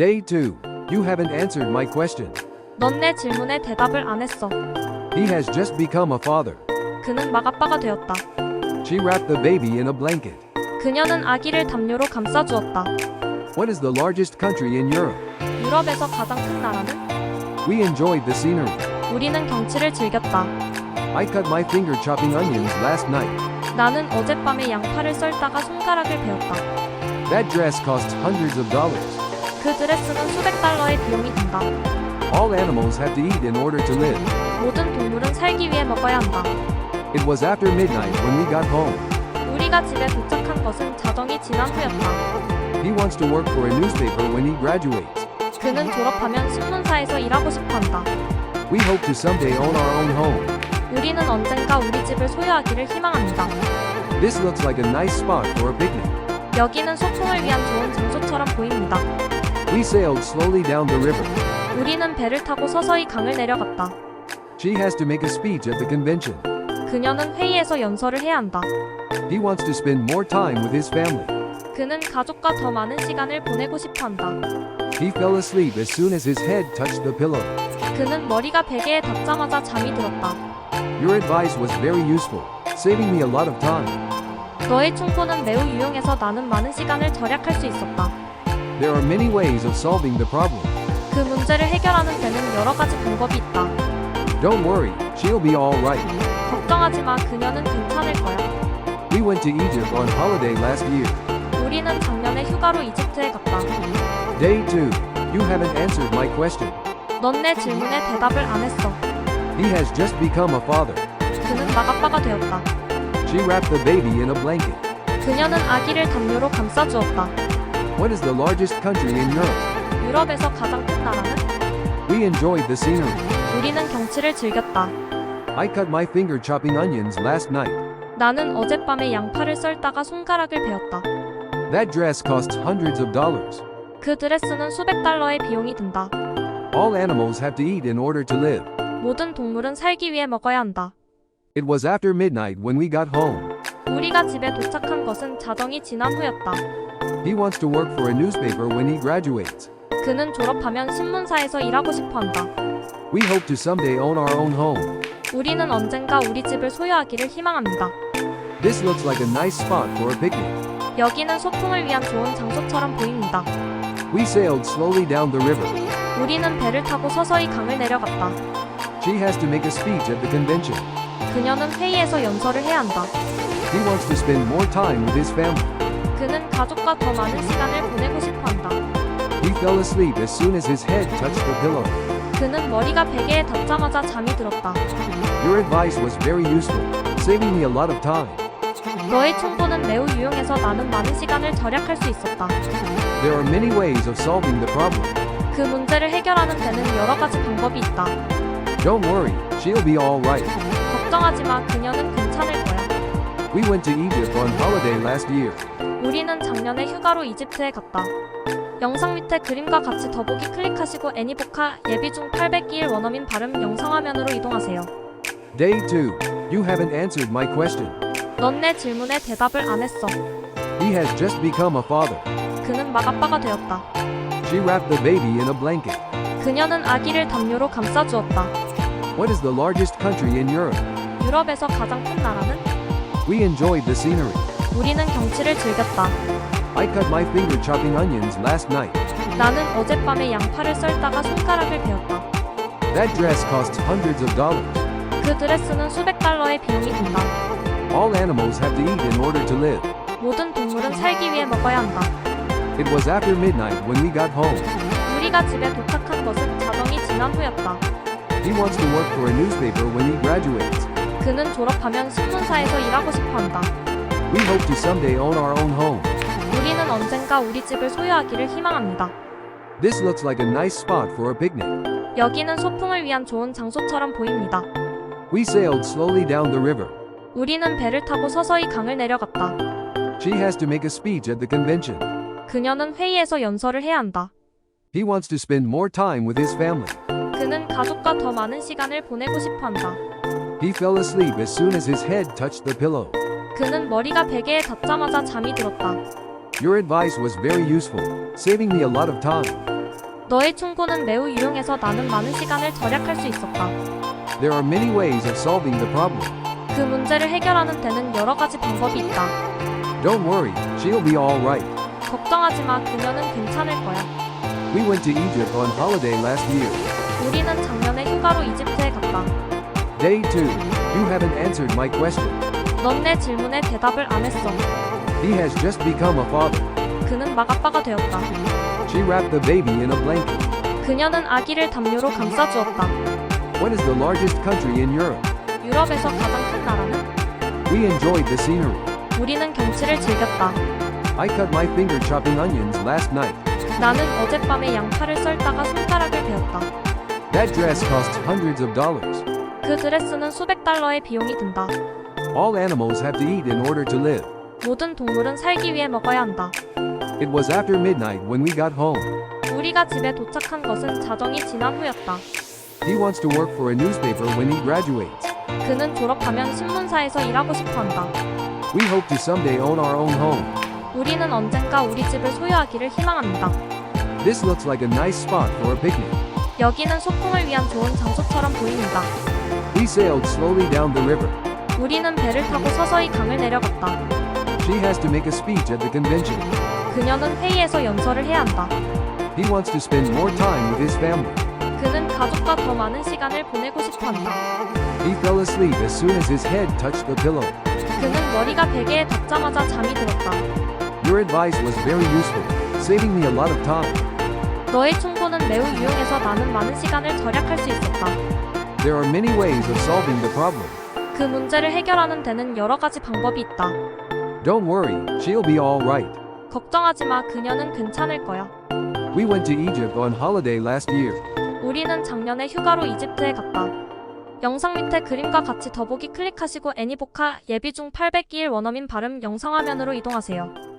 Day 2. You haven't answered my question. 넌 내 질문에 대답을 안 했어. He has just become a father. 그는 막 아빠가 되었다. She wrapped the baby in a blanket. 그녀는 아기를 담요로 감싸주었다. What is the largest country in Europe? 유럽에서 가장 큰 나라는? We enjoyed the scenery. 우리는 경치를 즐겼다. I cut my finger chopping onions last night. 나는 어젯밤에 양파를 썰다가 손가락을 베었다. That dress costs hundreds of dollars. 그 드레스는 수백 달러의 비용이 든다. All animals have to eat in order to live. 모든 동물은 살기 위해 먹어야 한다. It was after midnight when we got home. 우리가 집에 도착한 것은 자정이 지난 후였다. He wants to work for a newspaper when he graduates. 그는 졸업하면 신문사에서 일하고 싶어 한다. We hope to someday own our own home. 우리는 언젠가 우리 집을 소유하기를 희망합니다. This looks like a nice spot for a picnic. 여기는 소풍을 위한 좋은 장소처럼 보입니다. We sailed slowly down the river. 우리는 배를 타고 서서히 강을 내려갔다. She has to make a speech at the convention. 그녀는 회의에서 연설을 해야 한다. He wants to spend more time with his family. 그는 가족과 더 많은 시간을 보내고 싶어 한다. He fell asleep as soon as his head touched the pillow. 그는 머리가 베개에 닿자마자 잠이 들었다. Your advice was very useful, saving me a lot of time. 너의 충고는 매우 유용해서 나는 많은 시간을 절약할 수 있었다. There are many ways of solving the problem. 그 문제를 해결하는 데는 여러 가지 방법이 있다. Don't worry, she'll be all right. 걱정하지 마, 그녀는 괜찮을 거야. We went to Egypt on holiday last year. 우리는 작년에 휴가로 이집트에 갔다. Day 2. You haven't answered my question. 넌 내 질문에 대답을 안 했어. He has just become a father. 그는 막 아빠가 되었다. She wrapped the baby in a blanket. 그녀는 아기를 담요로 감싸주었다. What is the largest country in Europe? 유럽에서 가장 큰 나라는? We enjoyed the scenery. 우리는 경치를 즐겼다. I cut my finger chopping onions last night. 나는 어젯밤에 양파를 썰다가 손가락을 베었다. That dress costs hundreds of dollars. 그 드레스는 수백 달러의 비용이 든다. All animals have to eat in order to live. 모든 동물은 살기 위해 먹어야 한다. It was after midnight when we got home. 우리가 집에 도착한 것은 자정이 지난 후였다. He wants to work for a newspaper when he graduates. 그는 졸업하면 신문사에서 일하고 싶어 한다. We hope to someday own our own home. 우리는 언젠가 우리 집을 소유하기를 희망합니다. This looks like a nice spot for a picnic. 여기는 소풍을 위한 좋은 장소처럼 보입니다. We sailed slowly down the river. 우리는 배를 타고 서서히 강을 내려갔다. She has to make a speech at the convention. 그녀는 회의에서 연설을 해야 한다. He wants to spend more time with his family. 그는 가족과 더 많은 시간을 보내고 싶어 한다. He fell asleep as soon as his head touched the pillow. 그는 머리가 베개에 닿자마자 잠이 들었다. Your advice was very useful, saving me a lot of time. 너의 충고는 매우 유용해서 나는 많은 시간을 절약할 수 있었다. There are many ways of solving the problem. 그 문제를 해결하는 데는 여러 가지 방법이 있다. Don't worry, she'll be all right. 걱정하지 마, 그녀는 괜찮을 거야. We went to Egypt on holiday last year. 우리는 작년에 휴가로 이집트에 갔다. 영상 밑에 그림과 같이 더보기 클릭하시고 애니보카 예비 중 802일 원어민 발음 영상 화면으로 이동하세요. Day 2. You haven't answered my question. 넌 내 질문에 대답을 안 했어. He has just become a father. 그는 막 아빠가 되었다. She wrapped the baby in a blanket. 그녀는 아기를 담요로 감싸주었다. What is the largest country in Europe? 유럽에서 가장 큰 나라는? We enjoyed the scenery. 우리는 경치를 즐겼다. I cut my finger chopping onions last night. 나는 어젯밤에 양파를 썰다가 손가락을 베었다. That dress costs hundreds of dollars. 그 드레스는 수백 달러의 비용이 든다. All animals have to eat in order to live. 모든 동물은 살기 위해 먹어야 한다. It was after midnight when we got home. 우리가 집에 도착한 것은 자정이 지난 후였다. He wants to work for a newspaper when he graduates. 그는 졸업하면 신문사에서 일하고 싶어 한다. We hope to someday own our own home. 우리는 언젠가 우리 집을 소유하기를 희망합니다. This looks like a nice spot for a picnic. 여기는 소풍을 위한 좋은 장소처럼 보입니다. We sailed slowly down the river. 우리는 배를 타고 서서히 강을 내려갔다. She has to make a speech at the convention. 그녀는 회의에서 연설을 해야 한다. He wants to spend more time with his family. 그는 가족과 더 많은 시간을 보내고 싶어 한다. He fell asleep as soon as his head touched the pillow. 그는 머리가 베개에 닿자마자 잠이 들었다. Your advice was very useful, saving me a lot of time. 너의 충고는 매우 유용해서 나는 많은 시간을 절약할 수 있었다. There are many ways of solving the problem. 그 문제를 해결하는 데는 여러 가지 방법이 있다. Don't worry, she'll be alright. 걱정하지 마. 그녀는 괜찮을 거야. We went to Egypt on holiday last year. 우리는 작년에 휴가로 이집트에 갔다. Day 2. You haven't answered my question. 넌 내 질문에 대답을 안 했어. He has just become a father. 그는 막 아빠가 되었다. She wrapped the baby in a blanket. 그녀는 아기를 담요로 감싸주었다. What is the largest country in Europe? 유럽에서 가장 큰 나라는? We enjoyed the scenery. 우리는 경치를 즐겼다. I cut my finger chopping onions last night. 나는 어젯밤에 양파를 썰다가 손가락을 베었다. That dress costs hundreds of dollars. 그 드레스는 수백 달러의 비용이 든다. All animals have to eat in order to live. 모든 동물은 살기 위해 먹어야 한다. It was after midnight when we got home. 우리가 집에 도착한 것은 자정이 지난 후였다. He wants to work for a newspaper when he graduates. 그는 졸업하면 신문사에서 일하고 싶어 한다. We hope to someday own our own home. 우리는 언젠가 우리 집을 소유하기를 희망합니다. This looks like a nice spot for a picnic. 여기는 소풍을 위한 좋은 장소처럼 보입니다. Sailed slowly down the river. 우리는 배를 타고 서서히 강을 내려갔다. She has to make a speech at the convention. 그녀는 회의에서 연설을 해야 한다. He wants to spend more time with his family. 그는 가족과 더 많은 시간을 보내고 싶어 한다. He fell asleep as soon as his head touched the pillow. 그는 머리가 베개에 닿자마자 잠이 들었다. Your advice was very useful, saving me a lot of time. 너의 충고는 매우 유용해서 나는 많은 시간을 절약할 수 있었다. There are many ways of solving the problem. 그 문제를 해결하는 데는 여러 가지 방법이 있다. Don't worry, she'll be alright. 걱정하지 마. 그녀는 괜찮을 거야. We went to Egypt on holiday last year. 우리는 작년에 휴가로 이집트에 갔다. 영상 밑에 그림과 같이 더보기 클릭하시고 애니보카 예비 중 802일 원어민 발음 영상 화면으로 이동하세요.